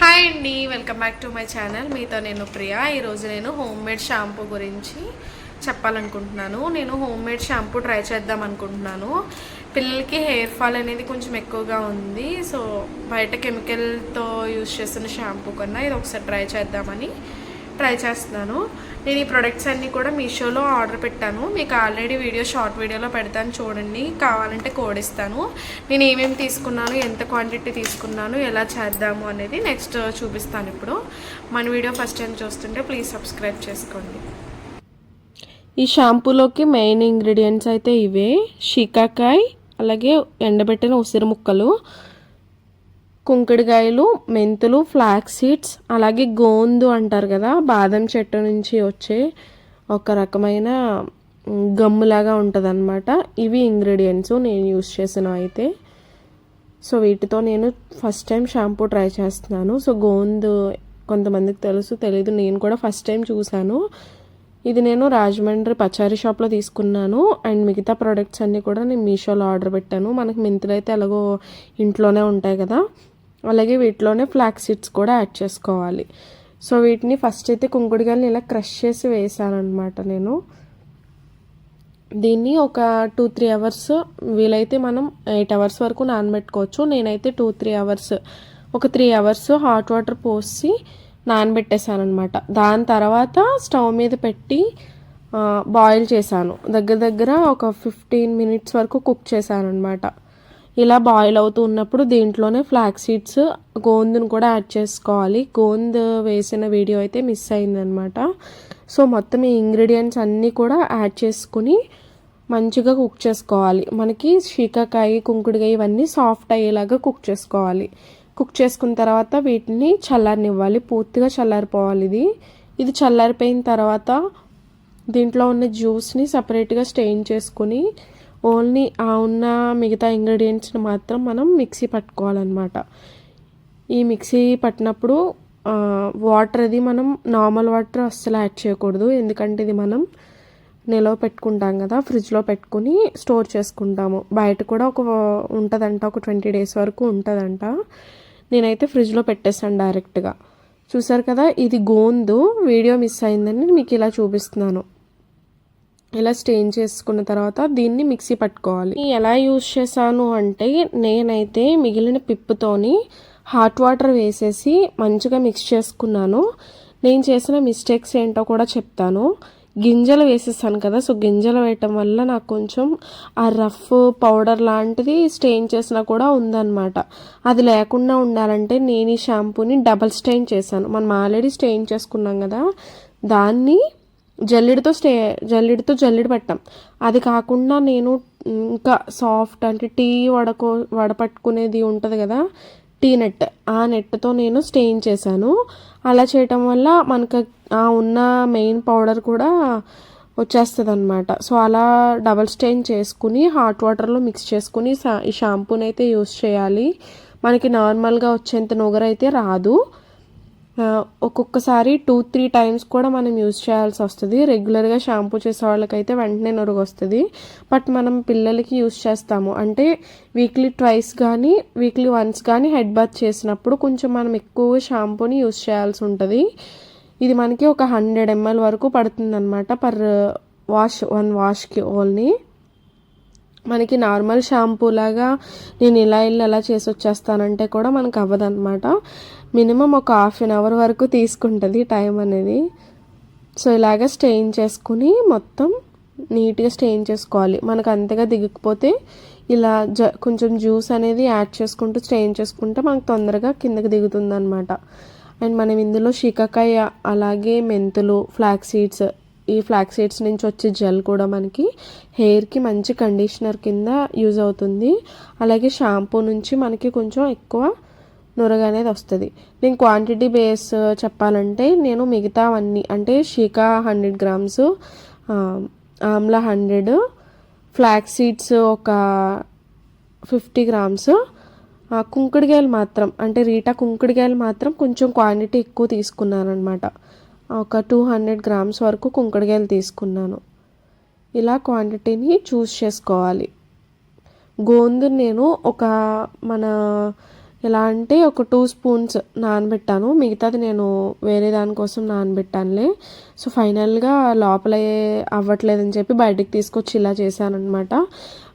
Hi అండి welcome back to my channel. మీతో నేను ప్రియా. ఈరోజు నేను హోమ్ మేడ్ షాంపూ గురించి చెప్పాలనుకుంటున్నాను. నేను హోమ్ మేడ్ షాంపూ ట్రై చేద్దాం అనుకుంటున్నాను. పిల్లలకి హెయిర్ ఫాల్ అనేది కొంచెం ఎక్కువగా ఉంది. సో బయట కెమికల్తో యూజ్ చేస్తున్న షాంపూ కన్నా ఇది ఒకసారి ట్రై చేద్దామని ట్రై చేస్తున్నాను. నేను ఈ ప్రొడక్ట్స్ అన్నీ కూడా మీషోలో ఆర్డర్ పెట్టాను. మీకు ఆల్రెడీ వీడియో షార్ట్ వీడియోలో పెడతాను చూడండి. కావాలంటే కోడ్ ఇస్తాను. నేను ఏమేమి తీసుకున్నాను ఎంత క్వాంటిటీ తీసుకున్నాను ఎలా చేద్దాము అనేది నెక్స్ట్ చూపిస్తాను ఇప్పుడు. మన వీడియో ఫస్ట్ టైం చూస్తుంటే ప్లీజ్ సబ్స్క్రైబ్ చేసుకోండి. ఈ షాంపూలోకి మెయిన్ ఇంగ్రీడియంట్స్ అయితే ఇవే. షీకాకాయ్ అలాగే ఎండబెట్టిన ఉసిరి ముక్కలు కుంకుడుకాయలు మెంతులు ఫ్లాక్ సీడ్స్ అలాగే గోందు అంటారు కదా బాదం చెట్టు నుంచి వచ్చే ఒక రకమైన గమ్ములాగా ఉంటుంది అనమాట ఇవి ఇంగ్రీడియంట్స్ నేను యూస్ చేసిన అయితే. సో వీటితో నేను ఫస్ట్ టైం షాంపూ ట్రై చేస్తున్నాను. సో గోందు కొంతమందికి తెలుసు తెలీదు నేను కూడా ఫస్ట్ టైం చూశాను. ఇది నేను రాజమండ్రి పచారీ షాప్లో తీసుకున్నాను. అండ్ మిగతా ప్రోడక్ట్స్ అన్నీ కూడా నేను మీషోలో ఆర్డర్ పెట్టాను. మనకి మెంతులు అయితే ఎలాగో ఇంట్లోనే ఉంటాయి కదా. అలాగే వీటిలోనే ఫ్లాక్ సీడ్స్ కూడా యాడ్ చేసుకోవాలి. సో వీటిని ఫస్ట్ అయితే కుంకుడుగాయలు ఇలా క్రష్ చేసి వేసానమాట నేను. దీన్ని ఒక టూ త్రీ అవర్స్ వీలైతే మనం ఎయిట్ అవర్స్ వరకు నానబెట్టుకోవచ్చు. నేనైతే టూ త్రీ అవర్స్ ఒక త్రీ అవర్స్ హాట్ వాటర్ పోసి నానబెట్టేశాను అనమాట దాని తర్వాత స్టవ్ మీద పెట్టి బాయిల్ చేశాను. దగ్గర దగ్గర ఒక ఫిఫ్టీన్ మినిట్స్ వరకు కుక్ చేశాను అనమాట ఇలా బాయిల్ అవుతూ ఉన్నప్పుడు దీంట్లోనే ఫ్లాక్ సీడ్స్ గోందును కూడా యాడ్ చేసుకోవాలి. గోంద్ వేసిన వీడియో అయితే మిస్ అయిందనమాట సో మొత్తం ఈ ఇంగ్రీడియంట్స్ అన్నీ కూడా యాడ్ చేసుకుని మంచిగా కుక్ చేసుకోవాలి. మనకి శీకాకాయ కుంకుడుకాయ ఇవన్నీ సాఫ్ట్ అయ్యేలాగా కుక్ చేసుకోవాలి. కుక్ చేసుకున్న తర్వాత వీటిని చల్లారనివ్వాలి. పూర్తిగా చల్లారిపోవాలి ఇది. ఇది చల్లారిపోయిన తర్వాత దీంట్లో ఉన్న జ్యూస్ని సపరేట్గా స్టెయిన్ చేసుకుని ఓన్లీ ఆ ఉన్న మిగతా ఇంగ్రీడియంట్స్ని మాత్రం మనం మిక్సీ పట్టుకోవాలన్నమాట. ఈ మిక్సీ పట్టినప్పుడు వాటర్ అది మనం నార్మల్ వాటర్ అస్సలు యాడ్ చేయకూడదు. ఎందుకంటే ఇది మనం నిలవ పెట్టుకుంటాం కదా ఫ్రిడ్జ్లో పెట్టుకుని స్టోర్ చేసుకుంటాము. బయట కూడా ఒక ఉంటుందంట ఒక ట్వంటీ డేస్ వరకు ఉంటుందంట. నేనైతే ఫ్రిడ్జ్లో పెట్టేస్తాను డైరెక్ట్గా. చూసారు కదా ఇది గోందు వీడియో మిస్ అయిందని మీకు ఇలా చూపిస్తున్నాను. ఇలా స్టెయిన్ చేసుకున్న తర్వాత దీన్ని మిక్సీ పట్టుకోవాలి. ఎలా యూజ్ చేశాను అంటే నేనైతే మిగిలిన పిప్పుతోని హాట్ వాటర్ వేసేసి మంచిగా మిక్స్ చేసుకున్నాను. నేను చేసిన మిస్టేక్స్ ఏంటో కూడా చెప్తాను. గింజలు వేసేసాను కదా సో గింజలు వేయటం వల్ల నాకు కొంచెం ఆ రఫ్ పౌడర్ లాంటిది స్టెయిన్ చేసినా కూడా ఉందన్నమాట. అది లేకుండా ఉండాలంటే నేను ఈ షాంపూని డబల్ స్టెయిన్ చేశాను. మనం ఆల్రెడీ స్టెయిన్ చేసుకున్నాం కదా దాన్ని జల్లెడతో స్టే జల్లెడతో జల్లెడ పెట్టాం. అది కాకుండా నేను ఇంకా సాఫ్ట్ అంటే టీ వడకో వడపట్టుకునేది ఉంటుంది కదా టీ నెట్. ఆ నెట్తో నేను స్టెయిన్ చేశాను. అలా చేయటం వల్ల మనకు ఆ ఉన్న మెయిన్ పౌడర్ కూడా వచ్చేస్తుంది అనమాట సో అలా డబల్ స్టెయిన్ చేసుకుని హాట్ వాటర్లో మిక్స్ చేసుకుని ఈ షాంపూని అయితే యూస్ చేయాలి. మనకి నార్మల్గా వచ్చేంత నుగరైతే రాదు. ఒక్కొక్కసారి టూ త్రీ టైమ్స్ కూడా మనం యూజ్ చేయాల్సి వస్తుంది. రెగ్యులర్గా షాంపూ చేసే వాళ్ళకైతే వెంటనే నొరుగు వస్తుంది. బట్ మనం పిల్లలకి యూజ్ చేస్తాము. అంటే వీక్లీ ట్వైస్ కానీ వీక్లీ వన్స్ కానీ హెడ్ బాత్ చేసినప్పుడు కొంచెం మనం ఎక్కువ షాంపూని యూజ్ చేయాల్సి ఉంటుంది. ఇది మనకి ఒక హండ్రెడ్ ఎంఎల్ వరకు పడుతుందన్నమాట పర్ వాష్ వన్ వాష్కి ఓన్లీ. మనకి నార్మల్ షాంపూ లాగా నేను ఇలా ఇల్లు ఎలా చేసి వచ్చేస్తానంటే కూడా మనకు అవ్వదన్నమాట. మినిమం ఒక హాఫ్ అన్ అవర్ వరకు తీసుకుంటుంది టైం అనేది. సో ఇలాగ స్టెయిన్ చేసుకుని మొత్తం నీట్గా స్టెయిన్ చేసుకోవాలి. మనకు అంతగా దిగకపోతే ఇలా జ కొంచెం జ్యూస్ అనేది యాడ్ చేసుకుంటూ స్టెయిన్ చేసుకుంటే మనకు తొందరగా కిందకి దిగుతుంది అనమాట అండ్ మనం ఇందులో షికాకాయ అలాగే మెంతులు ఫ్లాక్ సీడ్స్ ఈ ఫ్లాక్ సీడ్స్ నుంచి వచ్చే జెల్ కూడా మనకి హెయిర్కి మంచి కండిషనర్ కింద యూజ్ అవుతుంది. అలాగే షాంపూ నుంచి మనకి కొంచెం ఎక్కువ నురగ అనేది వస్తుంది. నేను క్వాంటిటీ బేస్ చెప్పాలంటే నేను మిగతావన్నీ అంటే షీకా hundred grams amla hundred flax seeds ఒక ఫిఫ్టీ గ్రామ్స్ కుంకుడుకాయలు మాత్రం అంటే రీటా కుంకుడుకాయలు మాత్రం కొంచెం క్వాంటిటీ ఎక్కువ తీసుకున్నాను అనమాట ఒక టూ హండ్రెడ్ గ్రామ్స్ వరకు కుంకుడుకాయలు తీసుకున్నాను. ఇలా క్వాంటిటీని చూస్ చేసుకోవాలి. గోందు నేను ఒక మన ఎలా అంటే ఒక టూ స్పూన్స్ నానబెట్టాను. మిగతాది నేను వేరే దానికోసం నానబెట్టానులే. సో ఫైనల్గా లోపల అవ్వట్లేదని చెప్పి బయటికి తీసుకొచ్చి ఇలా చేశానమాట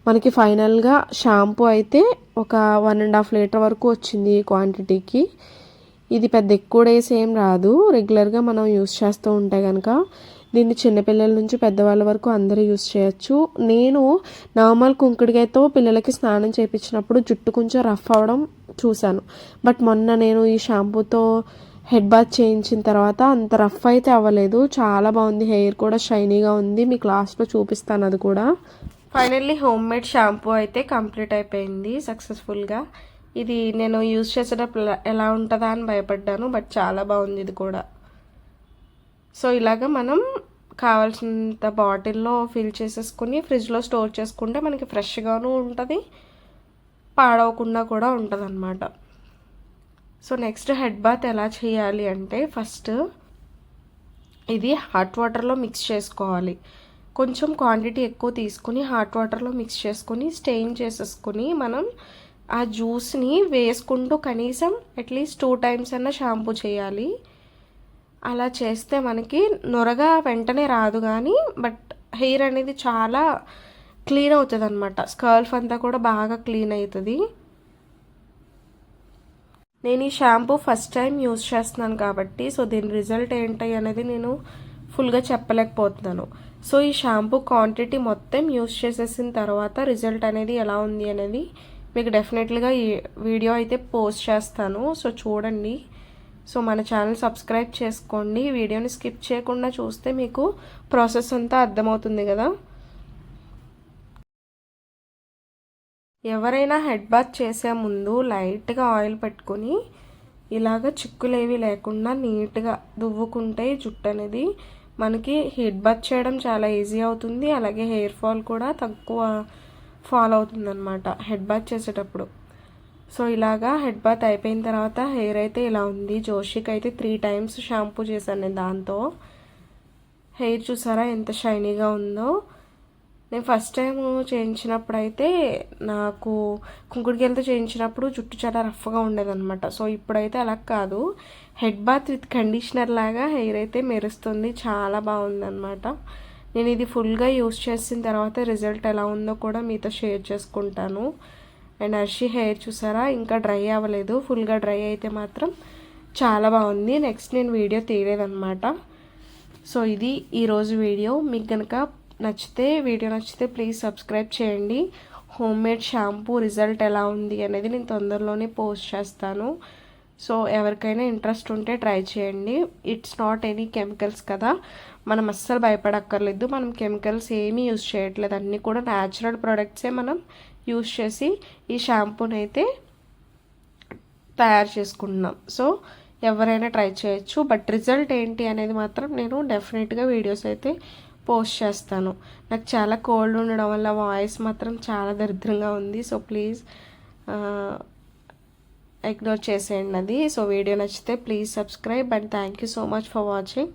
మనకి ఫైనల్గా షాంపూ అయితే ఒక వన్ అండ్ హాఫ్ లీటర్ వరకు వచ్చింది ఈ క్వాంటిటీకి. ఇది పెద్ద ఎక్కువ డేస్ ఏం రాదు. రెగ్యులర్గా మనం యూస్ చేస్తూ ఉంటే కనుక దీన్ని చిన్నపిల్లల నుంచి పెద్దవాళ్ళ వరకు అందరూ యూస్ చేయొచ్చు. నేను నార్మల్ కుంకుడికాయతో పిల్లలకి స్నానం చేయించినప్పుడు జుట్టు కొంచెం రఫ్ అవ్వడం చూశాను. బట్ మొన్న నేను ఈ షాంపూతో హెడ్ బాత్ చేయించిన తర్వాత అంత రఫ్ అయితే అవ్వలేదు. చాలా బాగుంది. హెయిర్ కూడా షైనీగా ఉంది. మీకు లాస్ట్లో చూపిస్తాను అది కూడా. ఫైనల్లీ హోమ్ మేడ్ షాంపూ అయితే కంప్లీట్ అయిపోయింది సక్సెస్ఫుల్గా. ఇది నేను యూజ్ చేసేటప్పుడు ఎలా ఉంటుందా అని భయపడ్డాను బట్ చాలా బాగుంది ఇది కూడా. సో ఇలాగ మనం కావాల్సినంత బాటిల్లో ఫిల్ చేసేసుకుని ఫ్రిడ్జ్లో స్టోర్ చేసుకుంటే మనకి ఫ్రెష్గాను ఉంటుంది పాడవకుండా కూడా ఉంటుంది అనమాట సో నెక్స్ట్ హెడ్ బాత్ ఎలా చేయాలి అంటే ఫస్ట్ ఇది హాట్ వాటర్లో మిక్స్ చేసుకోవాలి. కొంచెం క్వాంటిటీ ఎక్కువ తీసుకుని హాట్ వాటర్లో మిక్స్ చేసుకొని స్టెయిన్ చేసేసుకుని మనం ఆ జ్యూస్ని వేసుకుంటూ కనీసం అట్లీస్ట్ టూ టైమ్స్ అన్న షాంపూ చేయాలి. అలా చేస్తే మనకి నొరగా వెంటనే రాదు కానీ బట్ హెయిర్ అనేది చాలా క్లీన్ అవుతుంది అనమాట స్కర్ఫ్ అంతా కూడా బాగా క్లీన్ అవుతుంది నేను ఈ షాంపూ ఫస్ట్ టైం యూస్ చేస్తున్నాను కాబట్టి సో దీని రిజల్ట్ ఏంటి అనేది నేను ఫుల్గా చెప్పలేకపోతున్నాను. సో ఈ షాంపూ క్వాంటిటీ మొత్తం యూజ్ చేసేసిన తర్వాత రిజల్ట్ అనేది ఎలా ఉంది అనేది మీకు డెఫినెట్లీగా ఈ వీడియో అయితే పోస్ట్ చేస్తాను. సో చూడండి. సో మన ఛానల్ సబ్స్క్రైబ్ చేసుకోండి. వీడియోని స్కిప్ చేయకుండా చూస్తే మీకు ప్రాసెస్ అంతా అర్థమవుతుంది కదా. ఎవరైనా హెడ్ బాత్ చేసే ముందు లైట్గా ఆయిల్ పెట్టుకొని ఇలాగ చిక్కులేవి లేకుండా నీట్గా దువ్వుకుంటే జుట్టు అనేది మనకి హెడ్ బాత్ చేయడం చాలా ఈజీ అవుతుంది. అలాగే హెయిర్ ఫాల్ కూడా తక్కువ ఫాల్ అవుతుందన్నమాట హెడ్ బాత్ చేసేటప్పుడు. సో ఇలాగా హెడ్ బాత్ అయిపోయిన తర్వాత హెయిర్ అయితే ఇలా ఉంది. జోషికి అయితే త్రీ టైమ్స్ షాంపూ చేశాను నేను దాంతో. హెయిర్ చూసారా ఎంత షైనీగా ఉందో. నేను ఫస్ట్ టైం చేయించినప్పుడు అయితే నాకు కుంకుడుకెళ్ళతో చేయించినప్పుడు జుట్టు చాలా రఫ్గా ఉండేదన్నమాట. సో ఇప్పుడైతే అలా కాదు. హెడ్ బాత్ విత్ కండిషనర్ లాగా హెయిర్ అయితే మెరుస్తుంది. చాలా బాగుందన్నమాట. నేను ఇది ఫుల్గా యూస్ చేసిన తర్వాత రిజల్ట్ ఎలా ఉందో కూడా మీతో షేర్ చేసుకుంటాను. అండ్ అర్షి హెయిర్ చూసారా? ఇంకా డ్రై అవ్వలేదు. ఫుల్గా డ్రై అయితే మాత్రం చాలా బాగుంది. నెక్స్ట్ నేను వీడియో తీయలేదన్నమాట. సో ఇది ఈరోజు వీడియో మీకు కనుక నచ్చితే వీడియో నచ్చితే ప్లీజ్ సబ్స్క్రైబ్ చేయండి. హోమ్ మేడ్ షాంపూ రిజల్ట్ ఎలా ఉంది అనేది నేను తొందరలోనే పోస్ట్ చేస్తాను. సో ఎవరికైనా ఇంట్రెస్ట్ ఉంటే ట్రై చేయండి. ఇట్స్ నాట్ ఎనీ కెమికల్స్ కదా. మనం అస్సలు భయపడక్కర్లేదు. మనం కెమికల్స్ ఏమీ యూజ్ చేయట్లేదు. అన్నీ కూడా న్యాచురల్ ప్రోడక్ట్సే మనం యూజ్ చేసి ఈ షాంపూని అయితే తయారు చేసుకుంటున్నాం. సో ఎవరైనా ట్రై చేయొచ్చు. బట్ రిజల్ట్ ఏంటి అనేది మాత్రం నేను డెఫినెట్గా వీడియోస్ అయితే పోస్ట్ చేస్తాను. నాకు చాలా కోల్డ్ ఉండడం వల్ల వాయిస్ మాత్రం చాలా దరిద్రంగా ఉంది. సో ప్లీజ్ ఇగ్నోర్ చేసేయండి అది. సో వీడియో నచ్చితే please subscribe and thank you so much for watching